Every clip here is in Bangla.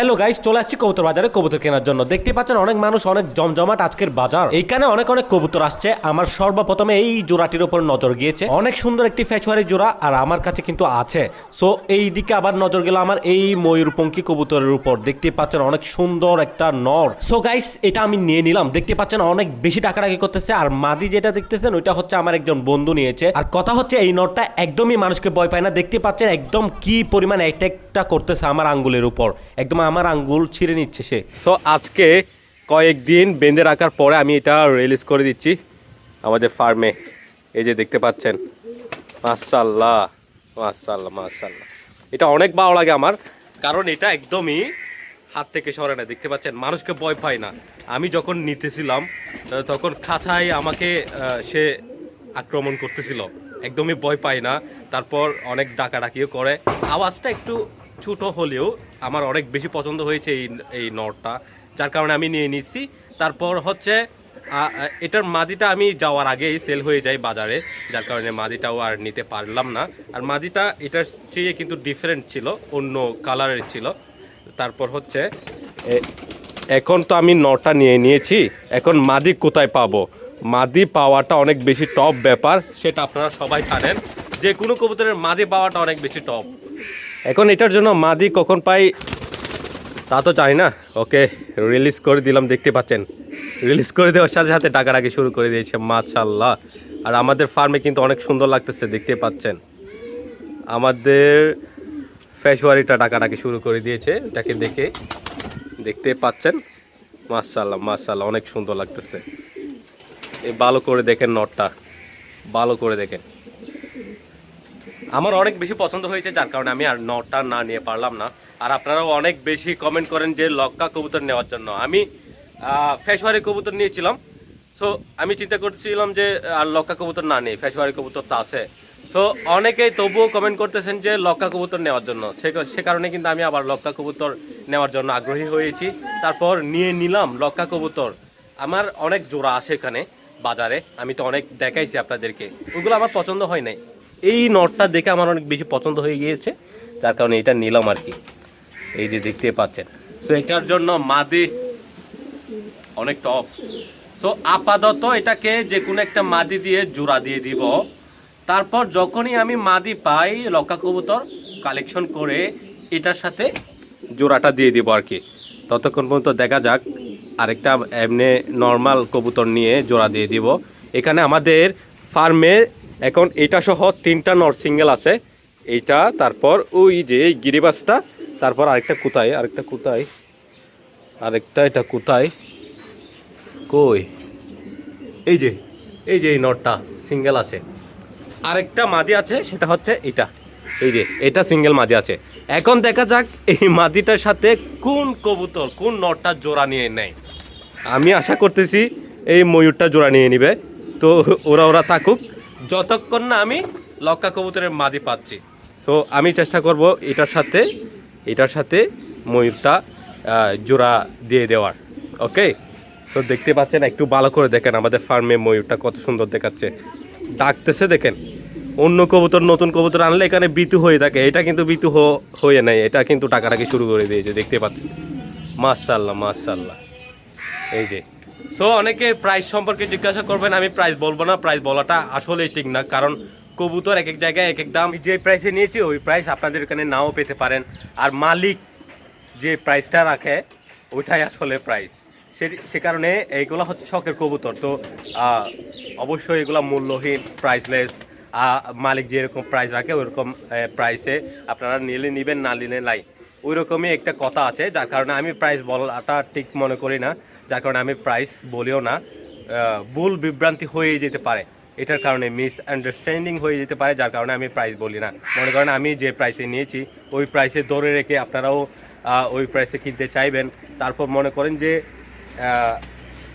হ্যালো গাইস চলে আসছি কবুতর বাজারে কবুতর কেনার জন্য। দেখতে পাচ্ছেন অনেক মানুষ, অনেক জমজমাট আজকের বাজার। এইখানে অনেক অনেক কবুতর আসছে। আমার সর্বপ্রথমে এই জোড়াটির উপর নজর গিয়েছে। অনেক সুন্দর একটি ফেচুয়ারি জোড়া আর আমার কাছে কিন্তু আছে। সো এই দিকে আবার নজর গেল আমার এই ময়ূরপঙ্খী কবুতরের উপর। দেখতে পাচ্ছেন অনেক সুন্দর একটা নর। সো গাইস এটা আমি নিয়ে নিলাম। দেখতে পাচ্ছেন অনেক বেশি টাকাটাকি করতেছে। আর মাদি যেটা দেখতেছেন, ওইটা হচ্ছে আমার একজন বন্ধু নিয়েছে। আর কথা হচ্ছে, এই নরটা একদমই মানুষকে ভয় পায় না। দেখতে পাচ্ছেন একদম কি পরিমাণ অ্যাটাকটা করতেছে আমার আঙ্গুলের উপর। একদম আমার আঙ্গুল ছিঁড়ে নিচ্ছে সে। সো আজকে কয়েকদিন বেঁধে রাখার পরে আমি এটা রিলিজ করে দিচ্ছি আমাদের ফার্মে এই যে দেখতে পাচ্ছেন। মাশাল্লাহ মাশাল্লাহ মাশাল্লাহ এটা অনেক ভালো লাগে আমার, কারণ এটা একদমই হাত থেকে সরে না। দেখতে পাচ্ছেন, মানুষকে ভয় পায় না। আমি যখন নিতেছিলাম তখন খাঁচায় আমাকে সে আক্রমণ করতেছিল। একদমই ভয় পায় না। তারপর অনেক ডাকাডাকিও করে। আওয়াজটা একটু ছোট হলেও আমার অনেক বেশি পছন্দ হয়েছে এই এই নটটা, যার কারণে আমি নিয়ে নিচ্ছি। তারপর হচ্ছে এটার মাদিটা আমি যাওয়ার আগেই সেল হয়ে যায় বাজারে, যার কারণে মাদিটাও আর নিতে পারলাম না। আর মাদিটা এটার চেয়ে কিন্তু ডিফারেন্ট ছিল, অন্য কালারের ছিল। তারপর হচ্ছে এখন তো আমি নটা নিয়ে নিয়েছি, এখন মাদি কোথায় পাবো? মাদি পাওয়াটা অনেক বেশি টপ ব্যাপার, সেটা আপনারা সবাই জানেন। যে কোনো কবুতরের মাদি পাওয়াটা অনেক বেশি টপ এখন এটার জন্য মাদি কখন পাই তা তো জানি না। ওকে রিলিজ করে দিলাম, দেখতে পাচ্ছেন। রিলিজ করে দেওয়ার সাথে সাথে ডাকাডাকি শুরু করে দিয়েছে মাশাল্লাহ আর আমাদের ফার্মে কিন্তু অনেক সুন্দর লাগতেছে, দেখতে পাচ্ছেন। আমাদের ফেসওয়ারিটা ডাকাডাকি শুরু করে দিয়েছে, এটাকে দেখে দেখতে পাচ্ছেন। মাশাল্লাহ মাশাল্লাহ অনেক সুন্দর লাগতেছে। এই ভালো করে দেখেন নটটা। ভালো করে দেখেন। আমার অনেক বেশি পছন্দ হয়েছে, যার কারণে আমি আর নটটা না নিয়ে পারলাম না। আর আপনারাও অনেক বেশি কমেন্ট করেন যে লক্কা কবুতর নেওয়ার জন্য। আমি ফেসওয়ারি কবুতর নিয়েছিলাম। সো আমি চিন্তা করছিলাম যে, আর লক্কা কবুতর না নেই, ফেসওয়ারি কবুতর তো আছে। সো অনেকেই তবুও কমেন্ট করতেছেন যে লক্কা কবুতর নেওয়ার জন্য। সে কারণে কিন্তু আমি আবার লক্কা কবুতর নেওয়ার জন্য আগ্রহী হয়েছি। তারপর নিয়ে নিলাম লক্কা কবুতর। আমার অনেক জোড়া আছে এখানে, বাজারে। আমি তো অনেক দেখাইছি আপনাদেরকে। ওগুলো আমার পছন্দ হয় নাই। এই নটটা দেখে আমার অনেক বেশি পছন্দ হয়ে গিয়েছে। যার কারণে এটা নিলাম আর কি। এই যে দেখতে পাচ্ছেন। সো এটার জন্য মাদি অনেক টপ সো আপাতত এটাকে যে কোনো একটা মাদি দিয়ে জোড়া দিয়ে দিব। তারপর যখনই আমি মাদি পাই, লক্কা কবুতর কালেকশন করে এটার সাথে জোড়াটা দিয়ে দিব আর কি। ততক্ষণ পর্যন্ত দেখা যাক আরেকটা এমনি নর্মাল কবুতর নিয়ে জোড়া দিয়ে দিব। এখানে আমাদের ফার্মে এখন এটা সহ তিনটা নর সিঙ্গেল আছে। এইটা, তারপর ওই যে এই গিরিবাসটা, তারপর আরেকটা কোথায় আরেকটা কোথায়? আরেকটা, এটা কোথায়? কই? এই যে এই যে এই নটটা সিঙ্গেল আছে। আরেকটা মাদি আছে, সেটা হচ্ছে এটা। এই যে, এটা সিঙ্গেল মাদি আছে। এখন দেখা যাক এই মাদিটার সাথে কোন কবুতর, কোন নটটা জোড়া নিয়ে নেয়। আমি আশা করতেছি এই ময়ূরটা জোড়া নিয়ে নিবে। তো ওরা ওরা থাকুক। যতক্ষণ না আমি লক্কা কবুতরের মাদি পাচ্ছি। সো আমি চেষ্টা করব এটার সাথে এটার সাথে ময়ূরটা জোড়া দিয়ে দেওয়ার। ওকে তো দেখতে পাচ্ছেন, একটু ভালো করে দেখেন আমাদের ফার্মে ময়ূরটা কত সুন্দর দেখাচ্ছে। ডাকতেছে, দেখেন। অন্য কবুতর, নতুন কবুতর আনলে এখানে বিতু হয়ে থাকে। এটা কিন্তু বিতু হয়ে নেয় এটা কিন্তু টাকাটাকে শুরু করে দিয়েছে, দেখতে পাচ্ছেন। মাশাল্লাহ মাশাল্লাহ এই যে সো অনেকে প্রাইস সম্পর্কে জিজ্ঞাসা করবেন, আমি প্রাইস বলব না প্রাইস বলাটা আসলেই ঠিক না, কারণ কবুতর এক এক জায়গায় এক এক দাম, যে প্রাইসে নিয়েছি, ওই প্রাইস আপনাদের এখানে নাও পেতে পারেন। আর মালিক যে প্রাইসটা রাখে, ওইটাই আসলে প্রাইস সে সে কারণে এইগুলো হচ্ছে শখের কবুতর। তো অবশ্যই এগুলো মূল্যহীন প্রাইসলেস মালিক যেরকম প্রাইস রাখে ওইরকম প্রাইসে আপনারা নিলে নিবেন, না নিলে নাই। ওই রকমই একটা কথা আছে, যার কারণে আমি প্রাইস বলাটা ঠিক মনে করি না। যার কারণে আমি প্রাইস বলিও না ভুল বিভ্রান্তি হয়ে যেতে পারে। এটার কারণে মিস আন্ডারস্ট্যান্ডিং হয়ে যেতে পারে, যার কারণে আমি প্রাইস বলি না। মনে করেন আমি যে প্রাইসে নিয়েছি, ওই প্রাইসে ধরে রেখে আপনারাও ওই প্রাইসে কিনতে চাইবেন। তারপর মনে করেন যে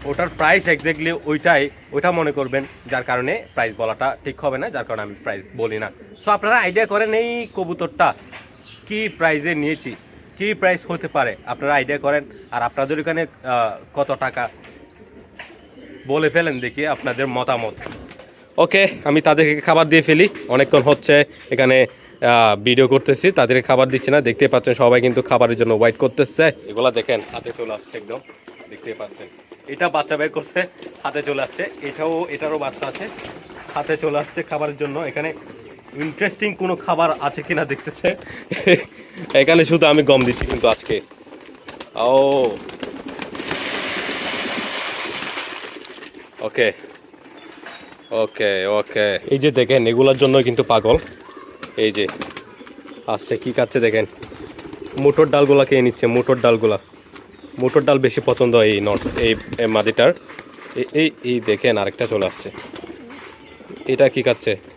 ওটার প্রাইস এক্স্যাক্টলি ওইটাই, ওইটা মনে করবেন, যার কারণে প্রাইস বলাটা ঠিক হবে না, যার কারণে আমি প্রাইস বলি না। সো আপনারা আইডিয়া করেন এই কবুতরটা, কি প্রাইসে নিয়েছি। কি প্রাইস হতে পারে? আপনারা আইডিয়া করেন। আর আপনাদের আহ, কত টাকা? বলে ফেলেন দেখি আপনাদের মতামত। ওকে আমি তাদেরকে খাবার দিয়ে ফেলি। অনেকক্ষণ হচ্ছে এখানে ভিডিও করতেছি। তাদের খাবার দিচ্ছি না। দেখতে পাচ্ছেন সবাই কিন্তু খাবারের জন্য ওয়েট করতেছে। এগুলা দেখেন হাতে চলে আসছে একদম। দেখতে পাচ্ছেন। এটা বাচ্চা বের করছে হাতে চলে আসছে। এটাও এটারও বাচ্চা আছে। হাতে চলে আসছে খাবারের জন্য। এখানে ইন্টারেস্টিং কোনো খাবার আছে কিনা দেখতেছে। এখানে শুধু আমি গম দিচ্ছি কিন্তু আজকে। ও। ওকে। ওকে ওকে। এই যে দেখেন, এগুলোর জন্য কিন্তু পাগল। এই যে। আসছে, কি খাচ্ছে দেখেন। মুটোর ডালগুলা খেয়ে নিচ্ছে? মুটোর ডালগুলা। মুটোর ডাল বেশি পছন্দ হয় এই নট এই মাদিটার এই- এই এই দেখেন আরেকটা চলে আসছে। এটা কি খাচ্ছে?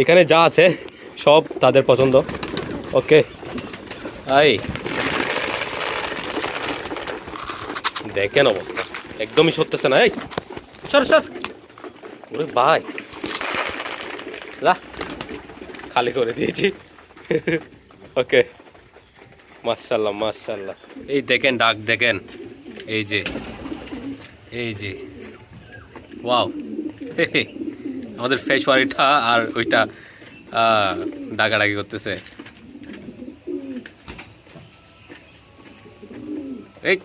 এখানে যা আছে, সব তাদের পছন্দ। ওকে। আই। দেখেন অবস্থা। একদমই সরতেছে না, এই? সর সর। ওরে ভাই। যা। খালি করে দিয়েছি। ওকে। মাশাল্লাহ মাশাল্লাহ এই দেখেন, ডাক দেখেন। এই যে। এই যে। ওয়াও। আমাদের ফেসওয়ারিটা আর ওইটা ডাকাডাকি করতেছে। এই।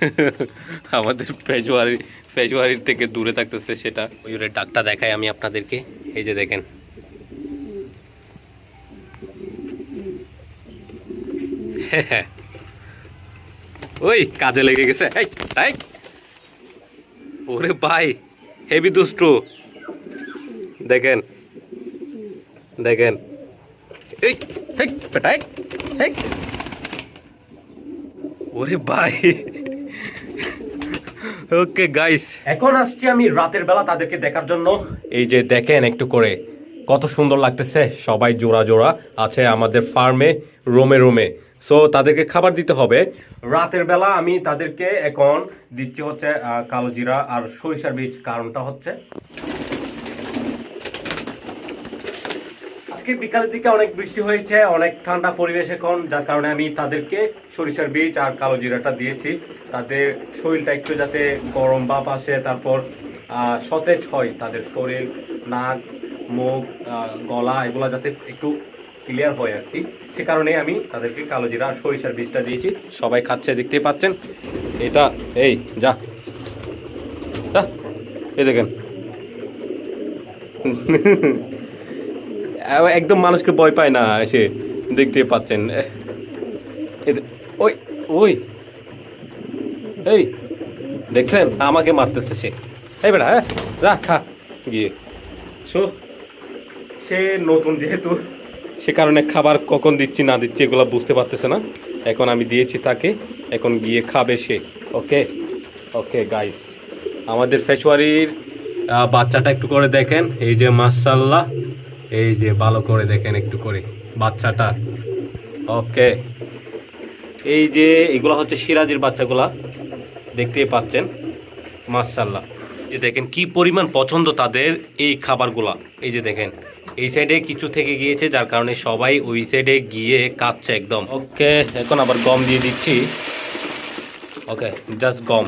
আমাদের ফেসওয়ারি ফেসওয়ারির থেকে দূরে থাকতেছে সেটা। ময়ূরের ডাকটা দেখাই আমি আপনাদেরকে। এই যে দেখেন। ওই, কাজে লেগে গেছে। ওরে ভাই। হেভি দুষ্টু। দেখেন। দেখেন। ওরে ভাই। ওকে গাইস এখন আসছি আমি রাতের বেলা তাদেরকে দেখার জন্য। এই যে দেখেন একটু করে, কত সুন্দর লাগতেছে। সবাই জোড়া জোড়া আছে আমাদের ফার্মে রোমে রোমে সো তাদেরকে খাবার দিতে হবে। রাতের বেলা আমি তাদেরকে এখন দিচ্ছি হচ্ছে কালো জিরা আর সরিষার বীজ। কারণটা হচ্ছে, আজকে বিকালের দিকে অনেক বৃষ্টি হয়েছে, অনেক ঠান্ডা পরিবেশ এখন, যার কারণে আমি তাদেরকে সরিষার বীজ আর কালো জিরাটা দিয়েছি। তাদের শরীরটা একটু যাতে গরম ভাব আসে, তারপর সতেজ হয়। তাদের শরীর, নাক, মুখ গলা, এগুলা যাতে একটু ক্লিয়ার হয় আর কি। সে কারণে আমি তাদেরকে কালো জিরা, সরিষার বীজটা দিয়েছি। সবাই খাচ্ছে, দেখতেই পাচ্ছেন। এটা, এই, যা। যা, এই দেখেন। একদম মানুষকে ভয় পায় না এসে দেখতে পাচ্ছেন। ওই ওই। এই, দেখছেন? আমাকে মারতেছে সে। এই বেটা হ্যাঁ যা, খা। গিয়ে। সো, সে নতুন যেহেতু সে কারণে খাবার কখন দিচ্ছি, না দিচ্ছি, এগুলো বুঝতে পারতেছে না। এখন আমি দিয়েছি তাকে, এখন গিয়ে খাবে সে। ওকে? ওকে গাইস আমাদের ফেসওয়ারির বাচ্চাটা একটু করে দেখেন। এই যে মাসাল্লাহ এই যে ভালো করে দেখেন একটু করে বাচ্চাটা। ওকে? এই যে, এগুলো হচ্ছে সিরাজের বাচ্চাগুলা, দেখতেই পাচ্ছেন। মাশাল্লাহ যে দেখেন কি পরিমাণ পছন্দ তাদের এই খাবারগুলা। এই যে দেখেন, এই সাইডে কিছু থেকে গিয়েছে, যার কারণে সবাই ওই সাইডে গিয়ে কাচ্ছে একদম। ওকে, এখন আবার গম দিয়ে দিচ্ছি। ওকে জাস্ট গম।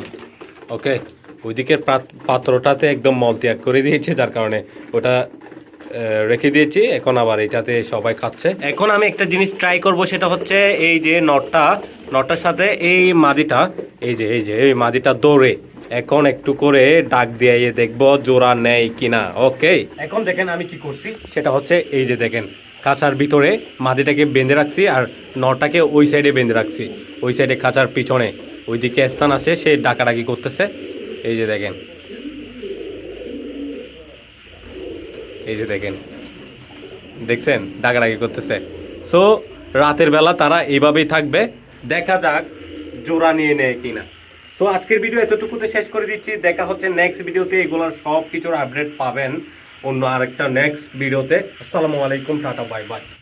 ওকে, ওইদিকের পাত- পাত্রটাতে একদম মল ত্যাগ করে দিয়েছে, যার কারণে ওটা রেখে দিয়েছি। এখন আবার এটাতে সবাই খাচ্ছে। এখন আমি একটা জিনিস ট্রাই করব, সেটা হচ্ছে এই যে নটটা, নটটার সাথে এই মাদিটা, এই যে এই যে, এই মাদিটা দৌড়ে এখন একটু করে ডাক দিয়ে দেখব জোড়া নেয় কিনা। ওকে? এখন দেখেন আমি কি করছি, সেটা হচ্ছে এই যে দেখেন, খাঁচার ভিতরে মাদিটাকে বেঁধে রাখছি আর নটাকে ওই সাইডে বেঁধে রাখছি। ওই সাইডে খাঁচার পিছনে, ওইদিকে স্থান আছে, সে ডাকাডাকি করতেছে। এই যে দেখেন। এই যে দেখেন। দেখছেন? ডাকাডাকি করতেছে। সো রাতের বেলা তারা এইভাবেই থাকবে। দেখা যাক জোড়া নিয়ে নেয় কিনা। সো আজকের ভিডিও এতটুকুতে শেষ করে দিচ্ছি। দেখা হচ্ছে নেক্সট ভিডিওতে এগুলোর সব কিছুর আপডেট পাবেন অন্য আরেকটা নেক্সট ভিডিওতে আসসালামু আলাইকুম, টাটা বাই বাই